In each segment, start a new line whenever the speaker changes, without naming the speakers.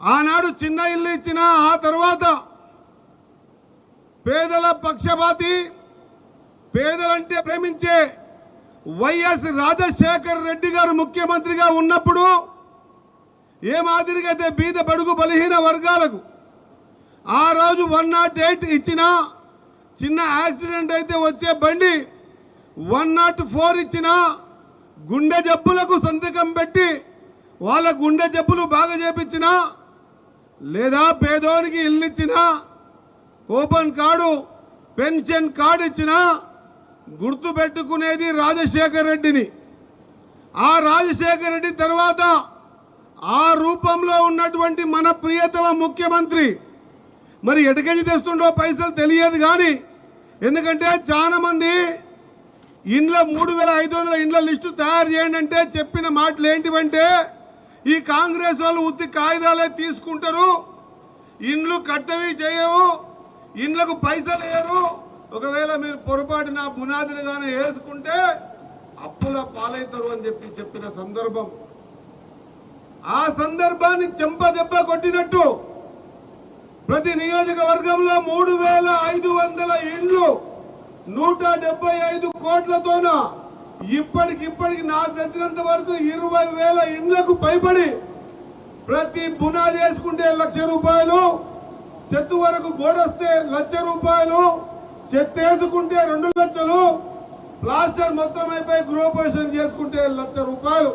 ఆనాడు చిన్న ఇల్లు ఇచ్చిన ఆ తర్వాత పేదల పక్షపాతి పేదలంటే ప్రేమించే వైఎస్ రాజశేఖర్ రెడ్డి గారు ముఖ్యమంత్రిగా ఉన్నప్పుడు ఏ మాదిరిగా అయితే బీద బడుగు బలహీన వర్గాలకు ఆ రోజు వన్ నాట్ ఎయిట్ ఇచ్చిన చిన్న యాక్సిడెంట్ అయితే వచ్చే బండి వన్ నాట్ ఫోర్ ఇచ్చిన గుండె జబ్బులకు సంతకం పెట్టి వాళ్ళ గుండె జబ్బులు బాగా చేపించినా లేదా పేదోనికి ఇల్లు ఇచ్చినా కూపన్ కార్డు పెన్షన్ కార్డు ఇచ్చిన గుర్తు పెట్టుకునేది రాజశేఖర్ రెడ్డిని. ఆ రాజశేఖర్ రెడ్డి తర్వాత ఆ రూపంలో ఉన్నటువంటి మన ప్రియతమ ముఖ్యమంత్రి. మరి ఎటుకెళ్ళి తెస్తుండో పైసలు తెలియదు కానీ ఎందుకంటే చాలా మంది ఇండ్ల మూడు వేల ఐదు వందల ఇండ్ల లిస్టు తయారు చేయండి అంటే చెప్పిన మాటలు ఏంటివంటే ఈ కాంగ్రెస్ వాళ్ళు ఉత్తి కాగితాలే తీసుకుంటారు. ఇండ్లు కట్టవి చేయవు. ఇండ్లకు పైసలు వేయరు. ఒకవేళ మీరు పొరపాటున పునాదులు కానీ వేసుకుంటే అప్పుల పాలవుతారు అని చెప్పి చెప్పిన సందర్భం. ఆ సందర్భాన్ని చెంప దెబ్బ కొట్టినట్టు ప్రతి నియోజకవర్గంలో మూడు వేల ఐదు వందల ఇండ్లు నూట డెబ్బై ఐదు కోట్లతోనూ ఇప్పటికిప్పటికి నాకు తెచ్చినంత వరకు ఇరవై వేల ఇండ్లకు పైబడి ప్రతి బునా చేసుకుంటే లక్ష రూపాయలు చెత్త వరకు గోడొస్తే లక్ష రూపాయలు చెత్త వేసుకుంటే రెండు లక్షలు ప్లాస్టర్ మొత్తం అయిపోయి గృహపరిశీలన చేసుకుంటే లక్ష రూపాయలు.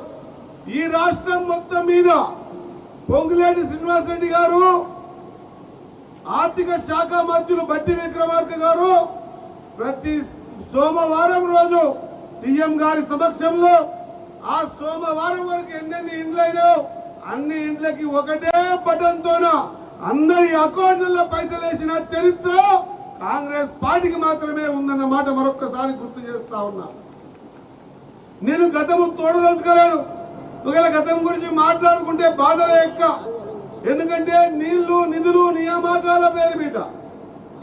ఈ రాష్ట్రం మొత్తం మీద పొంగులేటి శ్రీనివాసరెడ్డి గారు ఆర్థిక శాఖ మంత్రులు బట్టి విక్రమార్క గారు ప్రతి సోమవారం రోజు సీఎం గారి సమక్షంలో ఆ సోమవారం వరకు ఎన్నెన్ని ఇండ్లైనా అన్ని ఇండ్లకి ఒకటే బటన్తోన అందరి అకౌంట్లలో పైసలు వేసిన చరిత్ర కాంగ్రెస్ పార్టీకి మాత్రమే ఉందన్న మాట మరొక్కసారి గుర్తు చేస్తా ఉన్నా. నేను గతము తోడదలుచుకోలేదు. ఒకవేళ గతం గురించి మాట్లాడుకుంటే బాధలే ఎక్క ఎందుకంటే నీళ్ళు నిధులు నియామకాల పేరు మీద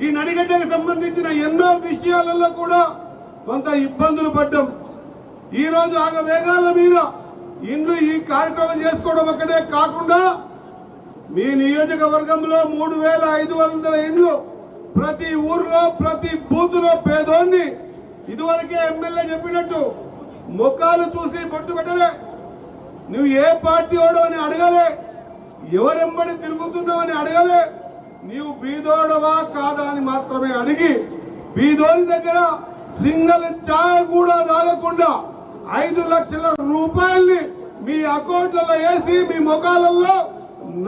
ఈ నడిగడ్డకు సంబంధించిన ఎన్నో విషయాలలో కూడా కొంత ఇబ్బందులు పడ్డాం. ఈ రోజు ఆగ వేగాల మీద ఇండ్లు ఈ కార్యక్రమం చేసుకోవడం ఒక్కటే కాకుండా మీ నియోజకవర్గంలో మూడు వేల ఐదు వందల ఇండ్లు ప్రతి ఊర్లో ప్రతి బూత్లో పేదోన్ని ఇదివరకే ఎమ్మెల్యే చెప్పినట్టు ముఖాలు చూసి బొట్టు పెట్టలే. నువ్వు ఏ పార్టీ వాడో అని అడగలే. ఎవరెంబడి తిరుగుతున్నావు అని అడగలే. నీవు బీదోడవా కాదా అని మాత్రమే అడిగి బీదోని దగ్గర సింగల్ ఛాయ్ కూడా తాగకుండా ఐదు లక్షల రూపాయల్ని మీ అకౌంట్లలో వేసి మీ ముఖాలలో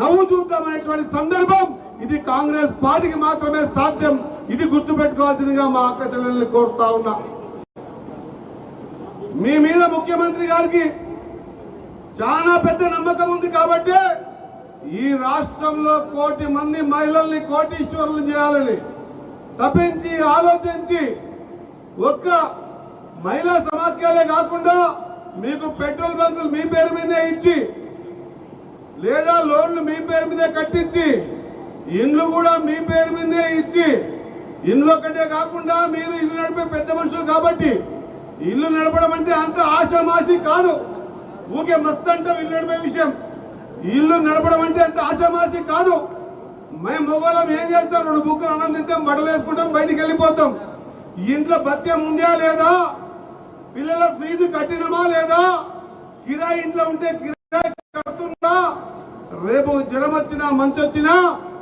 నవ్వు చూద్దామనేటువంటి సందర్భం ఇది కాంగ్రెస్ పార్టీకి మాత్రమే సాధ్యం. ఇది గుర్తుపెట్టుకోవాల్సిందిగా మా అక్క చెల్లెల్ని కోరుతా ఉన్నా. మీ మీద ముఖ్యమంత్రి గారికి చాలా పెద్ద నమ్మకం ఉంది కాబట్టి ఈ రాష్ట్రంలో కోటి మంది మహిళల్ని కోటీశ్వరులు చేయాలని తప్పించి ఆలోచించి ఒక్క మహిళా సమాఖ్యలే కాకుండా మీకు పెట్రోల్ బంకులు మీ పేరు మీదే ఇచ్చి లేదా లోన్లు మీ పేరు మీదే కట్టించి ఇండ్లు కూడా మీ పేరు మీదే ఇచ్చి ఇండ్లు ఒకటే కాకుండా మీరు ఇల్లు నడిపే పెద్ద మనుషులు కాబట్టి ఇల్లు నడపడం అంటే అంత ఆశామాషి కాదు. ఊకే మస్తు అంటే ఇల్లు నడిపే విషయం. ఇల్లు నడపడం అంటే అంత ఆశామాషి కాదు. మేము మొగోళం ఏం చేస్తాం? రెండు బుక్కులు అన్నం తింటాం బట్టలు వేసుకుంటాం బయటికి వెళ్ళిపోతాం. ఇంట్లో భత్యం ఉందా లేదా? పిల్లల ఫీజు కట్టినమా లేదా? కిరాయి ఇంట్లో ఉంటే కిరాయి కడుతుందా? రేపు జ్వరం వచ్చినా మంచి వచ్చినా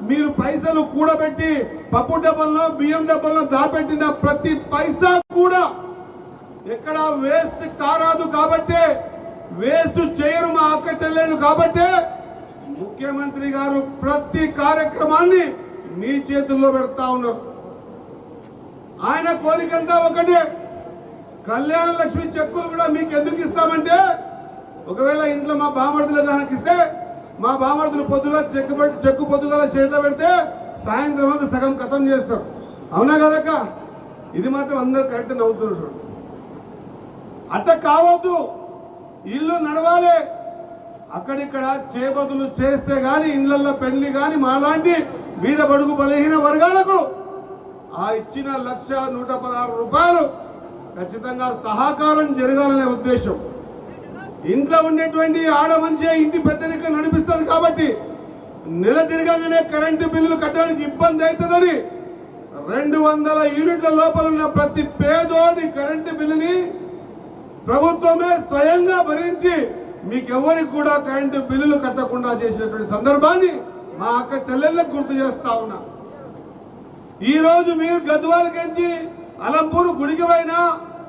మీరు పైసలు కూడబెట్టి పప్పు డబ్బల్లో బియ్యం డబ్బల్లో దాపెట్టిన ప్రతి పైసా కూడా ఎక్కడ వేస్ట్ కారాదు కాబట్టే వేస్ట్ చేయరు మా అక్క చెల్లెలు కాబట్టే ముఖ్యమంత్రి గారు ప్రతి కార్యక్రమాన్ని మీ చేతుల్లో పెడతా ఉన్నారు. ఆయన కోరికంతా ఒకటే. కళ్యాణ లక్ష్మి చెక్కులు కూడా మీకు ఎందుకు ఇస్తామంటే? ఒకవేళ ఇంట్లో మా బామర్దులు కనుక మా బామర్దులు పొద్దున చెక్కు చెక్కు పొద్దుగల చేత పెడితే సాయంత్రం వరకు సగం కథం చేస్తారు. అవునా కదక్క? ఇది మాత్రం అందరు కరెక్ట్ నవ్వుతున్నారు చూడు. అట్ట కావద్దు. ఇల్లు నడవాలి. అక్కడిక్కడ చేబదులు చేస్తే గాని ఇళ్ళలో పెళ్ళి గాని మాలాంటి వీధ బడుగు బలహీన వర్గాలకు ఆ ఇచ్చిన లక్ష నూట పదహారు రూపాయలు ఖచ్చితంగా సహకారం జరగాలనే ఉద్దేశం. ఇంట్లో ఉండేటువంటి ఆడ మనిషి ఇంటి పెద్దరిక నడిపిస్తుంది కాబట్టి నెల తిరగగానే కరెంటు బిల్లులు కట్టడానికి ఇబ్బంది అవుతుందని రెండు వందల యూనిట్ల లోపల ఉన్న ప్రతి పేదోడి కరెంటు బిల్లుని ప్రభుత్వమే స్వయంగా భరించి మీకెవరికి కూడా కరెంటు బిల్లులు కట్టకుండా చేసినటువంటి సందర్భాన్ని మా అక్క చెల్లెళ్ళకు గుర్తు చేస్తా ఉన్నా. ఈ రోజు మీరు గద్వాలకించి అలంపూర్ గుడికి పోయినా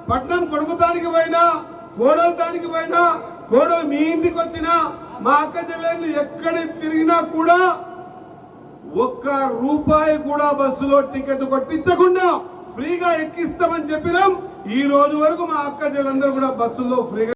పట్నం కొడుకుతానికి పోయినా కోడలతానికి పోయినా కోడలు మీ ఇంటికి వచ్చినా మా అక్క చెల్లెళ్ళు ఎక్కడ తిరిగినా కూడా ఒక్క రూపాయి కూడా బస్సులో టికెట్ కొట్టించకుండా ఫ్రీగా ఎక్కిస్తామని చెప్పినాం. ఈ రోజు వరకు మా అక్క చెల్లెలందరూ కూడా బస్సులో ఫ్రీగా